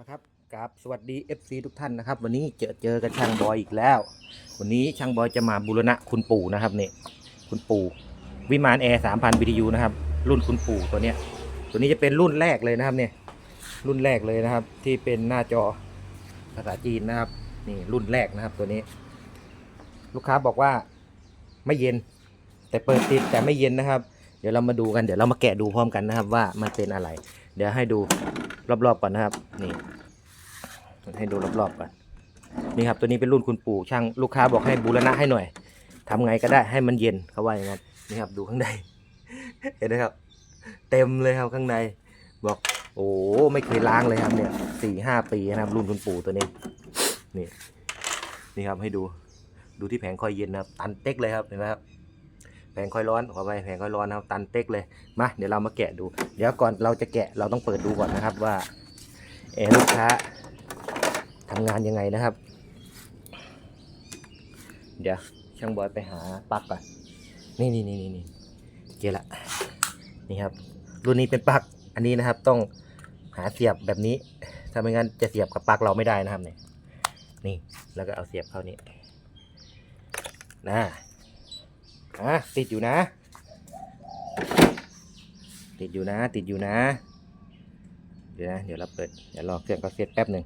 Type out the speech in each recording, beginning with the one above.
ละครับกับสวัสดี FC ทุกท่านนะครับ วันนี้เจอเจอกับช่างบอยอีกแล้ว วันนี้ช่างบอยจะมาบูรณะคุณปู่นะครับนี่คุณปู่วิมานแอร์สามพัน BTU นะครับ รุ่นคุณปู่ตัวเนี้ย ตัวนี้จะเป็นรุ่นแรกเลยนะครับเนี่ย รุ่นแรกเลยนะครับ ที่เป็นหน้าจอภาษาจีนนะครับ นี่รุ่นแรกนะครับตัวนี้ ลูกค้าบอกว่าไม่เย็น แต่เปิดติดแต่ไม่เย็นนะครับ เดี๋ยวเรามาดูกันเดี๋ยวเรามาแกะดูพร้อมกันนะครับ ว่ามันเป็นอะไร เดี๋ยวให้ดู รอบๆก่อนนะครับ นี่ ให้ดูรอบๆก่อนนี่ครับตัวนี้เป็นรุ่นคุณปู่ช่างลูกค้าบอกให้บูรณะให้หน่อยทำไงก็ได้ให้มันเย็นเขาว่าอย่างนั้นนี่ครับดูข้างในเห็นไหมครับ เต็มเลยครับข้างในบอกโอ้ไม่เคยล้างเลยครับเนี่ยสี่ห้าปีนะครับ รุ่นคุณปู่ตัวนี้นี่นี่ครับให้ดูดูที่แผงคอยเย็นนะครับตันเต็กเลยครับเห็นไหมครับ แผงคอยร้อนขอไปแผงคอยร้อนนะครับตันเต็กเลยมาเดี๋ยวเรามาแกะดู เดี๋ยวก่อนเราจะแกะเราต้องเปิดดูก่อนนะครับว่าแอร์ลูกค้าทำงานยังไงนะครับ เดี๋ยวช่างบอยไปหาปลั๊กก่อนนี่นี่นี่นี่นี่เจอละนี่ครับรุ่นนี้เป็นปลั๊กอันนี้นะครับต้องหาเสียบแบบนี้ ถ้าไม่งั้นจะเสียบกับปลั๊กเราไม่ได้นะครับเนี่ยนี่แล้วก็เอาเสียบเข้านี่นะ อะติดอยู่นะ ติดอยู่นะ ติดอยู่นะ เดี๋ยวนะ เดี๋ยวเราเปิด เดี๋ยวรอเครื่องเขาเสร็จแป๊บหนึ่ง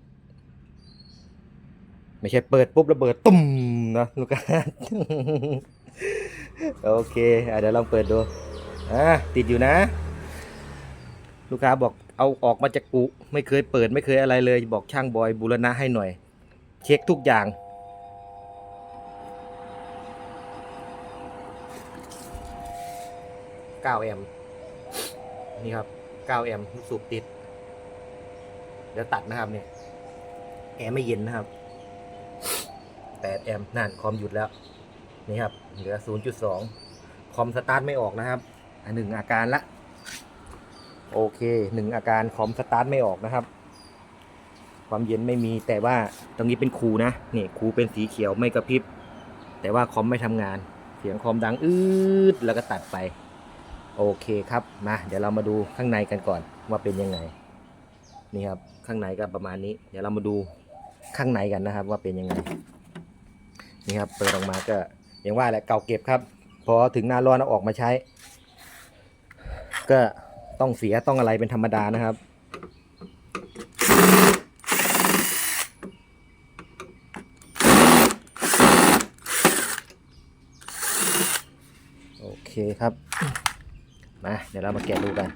ไม่ใช่เปิดปุ๊บระเบิดตุ้มนะลูกค้าโอเคอะเดี๋ยวลองเปิดดู อะติดอยู่นะ ลูกค้าบอกเอาออกมาจากกุ ไม่เคยเปิดไม่เคยอะไรเลย บอกช่างบอยบูรณะให้หน่อย เช็คทุกอย่าง 9แอมป์นี่ครับ 9 แอมป์ลูกสูบติด เดี๋ยวตัดนะครับเนี่ย แอร์ไม่เย็นนะครับ 8 แอมป์นั่นคอมหยุดแล้ว นี่ครับ เหลือ 0.2 คอมสตาร์ทไม่ออกนะครับอันหนึ่งอาการละ โอเคหนึ่งอาการคอมสตาร์ทไม่ออกนะครับ ความเย็นไม่มีแต่ว่าตรงนี้เป็นครูนะนี่ครูเป็นสีเขียวไม่กระพริบแต่ว่าคอมไม่ทำงาน เสียงคอมดังอืดแล้วก็ตัดไป โอเคครับมาเดี๋ยวเรามาดูข้างในกันก่อนว่าเป็นยังไงนี่ครับข้างในก็ประมาณนี้ เดี๋ยวเรามาดูข้างในกันนะครับ ว่าเป็นยังไงนี่ครับเปิดออกมาก็อย่างว่าแหละเก่าเก็บครับพอถึงหน้าร้อนเอาออกมาใช้ ก็ต้องเสียต้องอะไรเป็นธรรมดานะครับโอเคครับ มาเดี๋ยวเรามาแกะดูกัน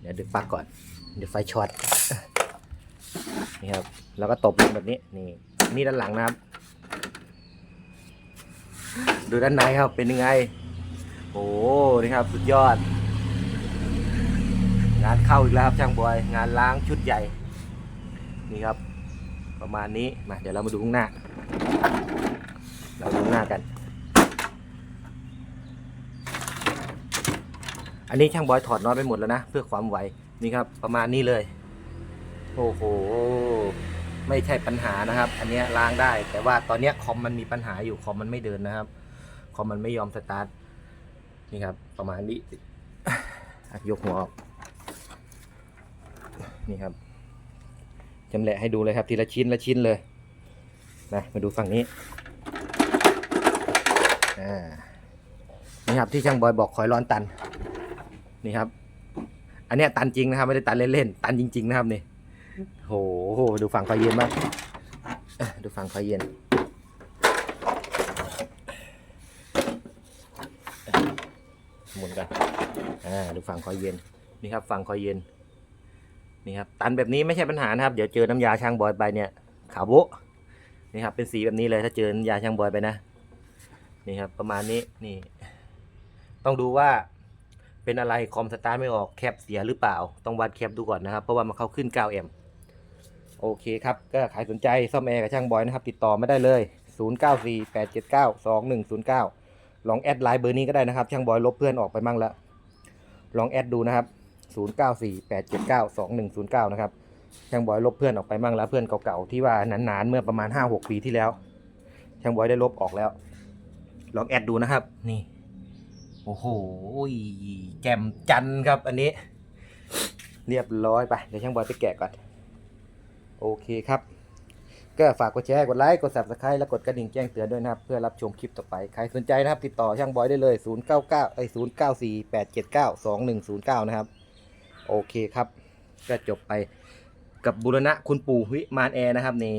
เดี๋ยวดึงปลั๊กก่อน เดี๋ยวไฟช็อตนี่ครับแล้วก็ตบลงแบบนี้นี่นี่ด้านหลังนะครับ ดูด้านในครับเป็นยังไงโอ้นี่ครับสุดยอด งานเข้าอีกแล้วครับช่างบอยงานล้างชุดใหญ่นี่ครับ ประมาณนี้มาเดี๋ยวเรามาดูข้างหน้า เราดูข้างหน้ากัน อันนี้ช่างบอยถอดน็อตไปหมดแล้วนะ เพื่อความไวนี่ครับประมาณนี้เลย โอ้โห ไม่ใช่ปัญหานะครับ อันนี้ล้างได้ แต่ว่าตอนเนี้ยคอมมันมีปัญหาอยู่คอมมันไม่เดินนะครับ คอมมันไม่ยอมสตาร์ทนี่ครับ ประมาณนี้ยกหัวออก นี่ครับจำแหละให้ดูเลยครับ ทีละชิ้นละชิ้นเลยนะมาดูฝั่งนี้อ่านี่ครับที่ช่างบอยบอกคอยร้อนตัน นี่ครับ อันเนี้ยตันจริงนะครับ ไม่ได้ตันเล่นๆตันจริง ๆ นะครับนี่โหดูฝั่งไฟเย็นบ้างเอ้อดูฝั่งไฟเย็นหมุนกันอ่าดูฝั่งคอยเย็นนี่ครับฝั่งคอยเย็นนี่ครับตันแบบนี้ไม่ใช่ปัญหานะครับ เดี๋ยวเจอน้ำยาช่างบอยไปเนี่ยขาวโบะนี่ครับเป็นสีแบบนี้เลยถ้าเจอน้ำยาช่างบอยไปนะนี่ครับประมาณนี้นี่ ต้องดูว่า เป็นอะไรคอมสตาร์ทไม่ออกแคปเสียหรือเปล่า ต้องวัดแคปดูก่อนนะครับ เพราะว่ามันเข้าขึ้น 9 แอมป์โอเคครับ ก็ขายสนใจซ่อมแอร์กับช่างบอยนะครับ ติดต่อไมาได้เลย 0948792109 ลองแอดไลน์เบอร์นี้ก็ได้นะครับ ช่างบอยลบเพื่อนออกไปมั่งแล้วลองแอดดูนะครับ 0948792109 นะครับช่างบอยลบเพื่อนออกไปมั่งแล้วเพื่อนเก่าๆที่ว่านานๆเมื่อประมาณ 5-6 ปีที่แล้ว ช่างบอยได้ลบออกแล้ว ลองแอดดูนะครับนี่ โอ้โหแจ่มจันครับอันนี้ เรียบร้อยไป เดี๋ยวช่างบอยไปแกะก่อน โอเคครับ ก็ฝากกดแชร์ กดไลค์ กด subscribe และกดกระดิ่งแจ้งเตือนด้วยนะครับ เพื่อรับชมคลิปต่อไป ใครสนใจนะครับ ติดต่อช่างบอยได้เลย 099ไอ้094 879 2109 นะครับ โอเคครับ ก็จบไปกับบุรณะคุณปู่วิมานแอร์นะครับนี่